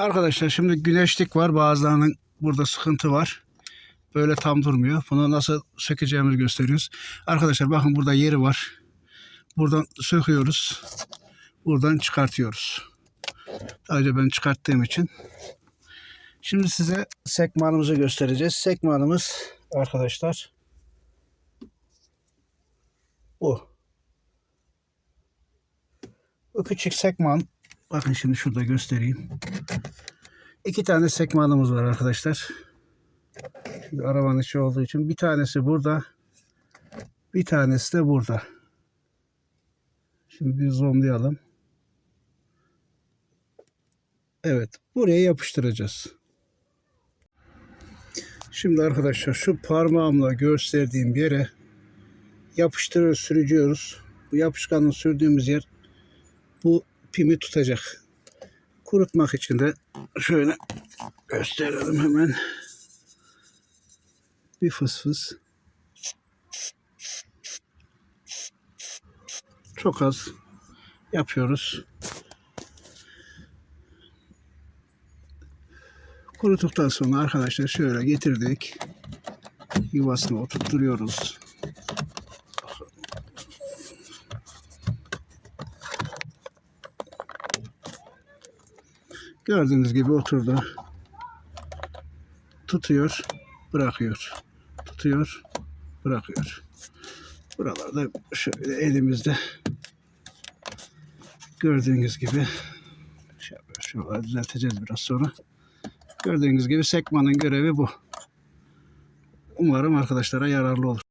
Arkadaşlar şimdi güneşlik var. Bazılarının burada sıkıntı var. Böyle tam durmuyor. Bunu nasıl sökeceğimizi gösteriyoruz. Arkadaşlar bakın burada yeri var. Buradan söküyoruz. Buradan çıkartıyoruz. Sadece ben çıkarttığım için. Şimdi size sekmanımızı göstereceğiz. Sekmanımız arkadaşlar bu. Bu küçük sekman bakın şimdi şurada göstereyim. İki tane sekmanımız var arkadaşlar. Şimdi arabanın içi olduğu için bir tanesi burada. Bir tanesi de burada. Şimdi bir zoomlayalım. Evet. Buraya yapıştıracağız. Şimdi arkadaşlar şu parmağımla gösterdiğim yere yapıştırıyoruz, sürücüyoruz. Bu yapışkanı sürdüğümüz yer bu pimi tutacak. Kurutmak için de şöyle gösterelim hemen. Bir fıs fıs. Çok az yapıyoruz. Kuruttuktan sonra arkadaşlar şöyle getirdik. Yuvasına oturtturuyoruz. Gördüğünüz gibi oturdu. Tutuyor, bırakıyor. Tutuyor, bırakıyor. Buralarda şöyle elimizde gördüğünüz gibi şöyle düzelteceğiz biraz sonra. Gördüğünüz gibi sekmanın görevi bu. Umarım arkadaşlara yararlı olur.